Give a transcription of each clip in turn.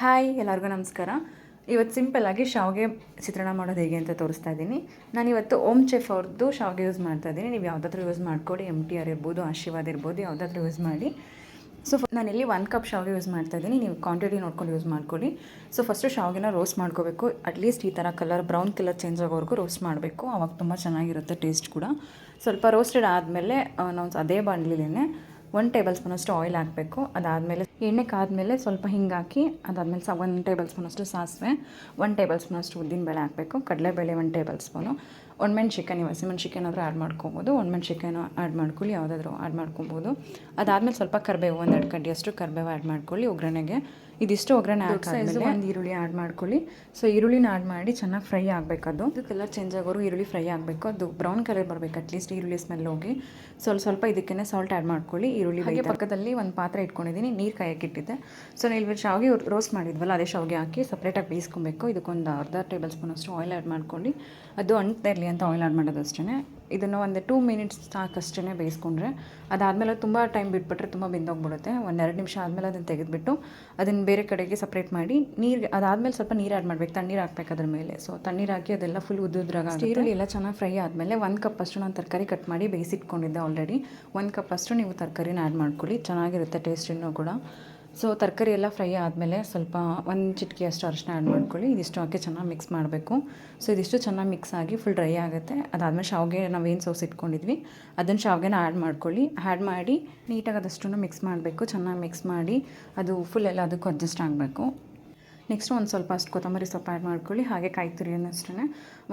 Hi, ಎಲ್ಲರಿಗೂ ನಮಸ್ಕಾರ. ಇವತ್ತು ಸಿಂಪಲ್ಲಾಗಿ ಶಾವಿಗೆ ಚಿತ್ರಣ ಮಾಡೋದು ಹೇಗೆ ಅಂತ ತೋರಿಸ್ತಾ ಇದ್ದೀನಿ ನಾನು ಇವತ್ತು ಓಮ್ ಚೆಫ್ ಅವ್ರದ್ದು ಶಾವಿಗೆ ಯೂಸ್ ಮಾಡ್ತಾ ಇದ್ದೀನಿ ನೀವು ಯಾವುದಾದ್ರೂ ಯೂಸ್ ಮಾಡ್ಕೊಳ್ಳಿ ಎಂ ಟಿ ಆರ್ ಇರ್ಬೋದು, ಆಶೀರ್ವಾದ ಇರ್ಬೋದು, ಯಾವುದಾದ್ರೂ ಯೂಸ್ ಮಾಡಿ. ಸೊ ನಾನಿಲ್ಲಿ ಒನ್ ಕಪ್ ಶಾವಿಗೆ ಯೂಸ್ ಮಾಡ್ತಾ ಇದ್ದೀನಿ ನೀವು ಕ್ವಾಂಟಿಟಿ ನೋಡ್ಕೊಂಡು ಯೂಸ್ ಮಾಡ್ಕೊಳ್ಳಿ ಸೊ ಫಸ್ಟು ಶಾವಿಗೆನ ರೋಸ್ಟ್ ಮಾಡ್ಕೋಬೇಕು. ಅಟ್ಲೀಸ್ಟ್ ಈ ಥರ ಕಲರ್ ಬ್ರೌನ್ ಕಲರ್ ಚೇಂಜ್ ಆಗೋವರೆಗೂ ರೋಸ್ಟ್ ಮಾಡಬೇಕು. ಆವಾಗ ತುಂಬ ಚೆನ್ನಾಗಿರುತ್ತೆ ಟೇಸ್ಟ್ ಕೂಡ. ಸ್ವಲ್ಪ ರೋಸ್ಟೆಡ್ ಆದಮೇಲೆ ನಾವು ಅದೇ ಬಾಣಲಿಲೇನೆ ಒನ್ ಟೇಬಲ್ ಸ್ಪೂನಷ್ಟು ಆಯಿಲ್ ಹಾಕಬೇಕು. ಅದಾದಮೇಲೆ ಎಣ್ಣೆ ಕಾದ್ಮೇಲೆ ಸ್ವಲ್ಪ ಹಿಂಗೆ ಹಾಕಿ, ಅದಾದಮೇಲೆ ಸ ಒಂದು ಟೇಬಲ್ ಸ್ಪೂನಷ್ಟು ಸಾಸಿವೆ ಒಂದು ಟೇಬಲ್ ಸ್ಪೂನಷ್ಟು ಉದ್ದಿನಬೇಳೆ ಹಾಕಬೇಕು. ಕಡಲೆಬೇಳೆ ಒಂದು ಟೇಬಲ್ ಸ್ಪೂನು ನೀವು ಚಿಕನ್ ಏನಾದರೂ ಆ್ಯಡ್ ಮಾಡ್ಕೊಬೋದು. ಚಿಕನ್ ಆ್ಯಡ್ ಮಾಡ್ಕೊಳ್ಳಿ ಯಾವುದಾದ್ರೂ ಆ್ಯಡ್ ಮಾಡ್ಕೊಬೋದು. ಅದಾದಮೇಲೆ ಸ್ವಲ್ಪ ಕರಿಬೇವು ಒಂದೆರಡು ಕಡ್ಡಿಯಷ್ಟು ಕರಿಬೇವು ಆ್ಯಡ್ ಮಾಡ್ಕೊಳ್ಳಿ ಒಗ್ಗರಣೆಗೆ. ಇದಿಷ್ಟು ಒಗ್ಗರಣೆ ಹಾಕಿದ್ಮೇಲೆ ಒಂದು ಈರುಳ್ಳಿ ಆ್ಯಡ್ ಮಾಡ್ಕೊಳ್ಳಿ. ಸೊ ಈರುಳ್ಳಿನ ಆ್ಯಡ್ ಮಾಡಿ ಚೆನ್ನಾಗಿ ಫ್ರೈ ಆಗಬೇಕು ಅದು ಅದು ಕಲರ್ ಚೇಂಜ್ ಆಗೋರು ಈರುಳ್ಳಿ ಫ್ರೈ ಆಗಬೇಕು. ಅದು ಬ್ರೌನ್ ಕಲರ್ ಬರಬೇಕು ಅಟ್ಲೀಸ್ಟ್ ಈರುಳ್ಳಿ ಸ್ಮೆಲ್ ಹೋಗಿ. ಸ್ವಲ್ಪ ಸ್ವಲ್ಪ ಇದಕ್ಕೆ ಸಾಲ್ಟ್ ಆ್ಯಡ್ ಮಾಡ್ಕೊಳ್ಳಿ ಈರುಳ್ಳಿ ಹಾಗೆ ಪಕ್ಕದಲ್ಲಿ ಒಂದು ಪಾತ್ರೆ ಇಟ್ಕೊಂಡಿದ್ದೀನಿ ನೀರು ಕಾಯಕ್ಕಿಟ್ಟಿದ್ದೆ ಸೊ ನಾವು ಇಲ್ಲಿ ಶಾವಿಗೆ ರೋಸ್ಟ್ ಮಾಡಿದ್ವಲ್ಲ ಅದೇ ಶಾವಿಗೆ ಹಾಕಿ ಸಪ್ರೇಟಾಗಿ ಬೇಯಿಸ್ಕೊಬೇಕು. ಇದಕ್ಕೊಂದು ಅರ್ಧ ಟೇಬಲ್ ಸ್ಪೂನ್ ಅಷ್ಟು ಆಯಿಲ್ ಆ್ಯಡ್ ಮಾಡ್ಕೊಳ್ಳಿ. ಅದು ಅಂಟ್ತಾ ಇರಲಿ ಅಂತ ಆಯಿಲ್ ಆ್ಯಡ್ ಮಾಡೋದು ಅಷ್ಟೇ ಇದನ್ನು ಒಂದು ಟೂ ಮಿನಿಟ್ಸ್ ಸಾಕಷ್ಟೇ ಬೇಯಿಸ್ಕೊಂಡ್ರೆ ಅದಾದಮೇಲೆ ತುಂಬ ಟೈಮ್ ಬಿಟ್ಬಿಟ್ರೆ ತುಂಬ ಬೆಂದೋಗ್ಬಿಡುತ್ತೆ. ಎರಡು ನಿಮಿಷ ಆದಮೇಲೆ ಅದನ್ನು ತೆಗೆದುಬಿಟ್ಟು ಅದನ್ನು ಬೇರೆ ಕಡೆಗೆ ಸಪ್ರೇಟ್ ಮಾಡಿ ನೀರು ಅದಾದಮೇಲೆ ಸ್ವಲ್ಪ ನೀರು ಆ್ಯಡ್ ಮಾಡಬೇಕು. ತಣ್ಣೀರು ಹಾಕ್ಬೇಕು ಅದ್ರ ಮೇಲೆ. ಸೊ ತಣ್ಣೀರು ಹಾಕಿ ಅದೆಲ್ಲ ಫುಲ್ ಉದ್ದುದ್ರಾಗ ಈರುಳ್ಳಿ ಎಲ್ಲ ಚೆನ್ನಾಗಿ ಫ್ರೈ ಆದಮೇಲೆ ಒಂದು ಕಪ್ ಅಷ್ಟು ನಾನು ತರಕಾರಿ ಕಟ್ ಮಾಡಿ ಬೇಯಿಸಿಟ್ಕೊಂಡಿದ್ದೆ ಆಲ್ರೆಡಿ ಒಂದು ಕಪ್ ಅಷ್ಟು ನೀವು ತರಕಾರಿನ ಆ್ಯಡ್ ಮಾಡ್ಕೊಳ್ಳಿ. ಚೆನ್ನಾಗಿರುತ್ತೆ ಟೇಸ್ಟಿನೂ ಕೂಡ. ಸೊ ತರಕಾರಿ ಎಲ್ಲ ಫ್ರೈ ಆದಮೇಲೆ ಸ್ವಲ್ಪ ಒಂದು ಚಿಟಿಕೆ ಅಷ್ಟು ಅರಿಶಿನ ಆ್ಯಡ್ ಮಾಡ್ಕೊಳ್ಳಿ. ಇದಿಷ್ಟು ಹಾಕಿ ಚೆನ್ನಾಗಿ ಮಿಕ್ಸ್ ಮಾಡಬೇಕು. ಸೊ ಇದಿಷ್ಟು ಚೆನ್ನಾಗಿ ಮಿಕ್ಸ್ ಆಗಿ ಫುಲ್ ಡ್ರೈ ಆಗುತ್ತೆ. ಅದಾದಮೇಲೆ ಶಾವಿಗೆ ನಾವೇನು ಸೋಸ್ ಇಟ್ಕೊಂಡಿದ್ವಿ ಅದನ್ನು ಶಾವಿಗೆನ ಆ್ಯಡ್ ಮಾಡ್ಕೊಳ್ಳಿ. ಆ್ಯಡ್ ಮಾಡಿ, ನೀಟಾಗಿ ಅದಷ್ಟು ಮಿಕ್ಸ್ ಮಾಡಬೇಕು. ಚೆನ್ನಾಗಿ ಮಿಕ್ಸ್ ಮಾಡಿ, ಅದು ಫುಲ್ ಎಲ್ಲ ಅದಕ್ಕೂ ಅಡ್ಜಸ್ಟ್ ಆಗಬೇಕು. ನೆಕ್ಸ್ಟ್ ಒಂದು ಸ್ವಲ್ಪ ಅಷ್ಟು ಕೊತ್ತಂಬರಿ ಸೊಪ್ಪು ಆ್ಯಡ್ ಮಾಡ್ಕೊಳ್ಳಿ. ಹಾಗೆ ಕಾಯಿ ತುರಿಯನ್ನು ಅಷ್ಟೇ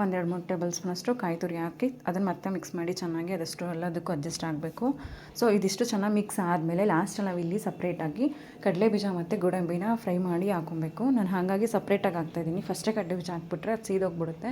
ಒಂದೆರಡು ಮೂರು ಟೇಬಲ್ ಸ್ಪೂನಷ್ಟು ಕಾಯಿ ತುರಿ ಹಾಕಿ ಅದನ್ನು ಮತ್ತೆ ಮಿಕ್ಸ್ ಮಾಡಿ ಚೆನ್ನಾಗಿ ಅದಷ್ಟು ಎಲ್ಲದಕ್ಕೂ ಅಡ್ಜಸ್ಟ್ ಆಗಬೇಕು. ಸೊ ಇದಿಷ್ಟು ಚೆನ್ನಾಗಿ ಮಿಕ್ಸ್ ಆದಮೇಲೆ ಲಾಸ್ಟ್ ನಾವು ಇಲ್ಲಿ ಸಪ್ರೇಟಾಗಿ ಕಡಲೆ ಬೀಜ ಮತ್ತು ಗೋಡಂಬಿನ ಫ್ರೈ ಮಾಡಿ ಹಾಕೊಬೇಕು ನಾನು ಹಾಗಾಗಿ ಸಪ್ರೇಟಾಗಿ ಹಾಕ್ತಾಯಿದ್ದೀನಿ ಫಸ್ಟೇ ಕಡಲೆ ಬೀಜ ಹಾಕ್ಬಿಟ್ರೆ ಅದು ಸೀದೋಗ್ಬಿಡುತ್ತೆ.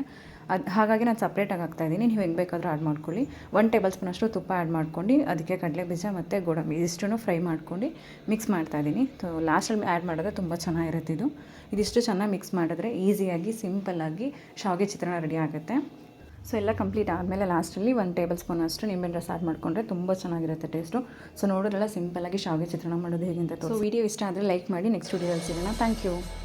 ಅದು ಹಾಗಾಗಿ ನಾನು ಸಪ್ರೇಟಾಗಿ ಹಾಕ್ತಾಯಿದ್ದೀನಿ ನೀವು ಹೆಂಗೆ ಬೇಕಾದರೂ ಆ್ಯಡ್ ಮಾಡ್ಕೊಳ್ಳಿ. ಒನ್ ಟೇಬಲ್ ಸ್ಪೂನಷ್ಟು ತುಪ್ಪ ಆ್ಯಡ್ ಮಾಡ್ಕೊಂಡು ಅದಕ್ಕೆ ಕಡಲೆ ಬೀಜ ಮತ್ತು ಗೋಡಂಬಿ ಇದಿಷ್ಟು ಫ್ರೈ ಮಾಡ್ಕೊಂಡು ಮಿಕ್ಸ್ ಮಾಡ್ತಾಯಿದ್ದೀನಿ ಸೊ ಲಾಸ್ಟಲ್ಲಿ ಆ್ಯಡ್ ಮಾಡಿದ್ರೆ ತುಂಬ ಚೆನ್ನಾಗಿರುತ್ತೆ ಇದು. ಇದಿಷ್ಟು ಚೆನ್ನಾಗಿ ಮಿಕ್ಸ್ ಮಾಡಿದ್ರೆ ಈಸಿಯಾಗಿ, ಸಿಂಪಲ್ಲಾಗಿ ಶಾವಿಗೆ ಚಿತ್ರಾನ್ನ ರೆಡಿ ಆಗುತ್ತೆ. ಸೊ, ಎಲ್ಲ ಕಂಪ್ಲೀಟ್ ಆದಮೇಲೆ ಲಾಸ್ಟಲ್ಲಿ ಒಂದು ಟೇಬಲ್ ಸ್ಪೂನ್ ಅಷ್ಟು ನಿಂಬೆಹಣ್ಣು ರಸ ಆ್ಯಡ್ ಮಾಡಿಕೊಂಡ್ರೆ ತುಂಬ ಚೆನ್ನಾಗಿರುತ್ತೆ ಟೇಸ್ಟು. ಸೊ, ನೋಡೋದ್ರೆಲ್ಲ, ಸಿಂಪಲ್ಲಾಗಿ ಶಾವಿಗೆ ಚಿತ್ರಾನ್ನ ಮಾಡೋದು ಹೇಗೆ ಅಂತ ಸೊ, ವಿಡಿಯೋ ಇಷ್ಟ ಆದರೆ ಲೈಕ್ ಮಾಡಿ, ನೆಕ್ಸ್ಟ್ ವೀಡಿಯೋಲ್ಲಿ ಸಿಗೋಣ. Thank you.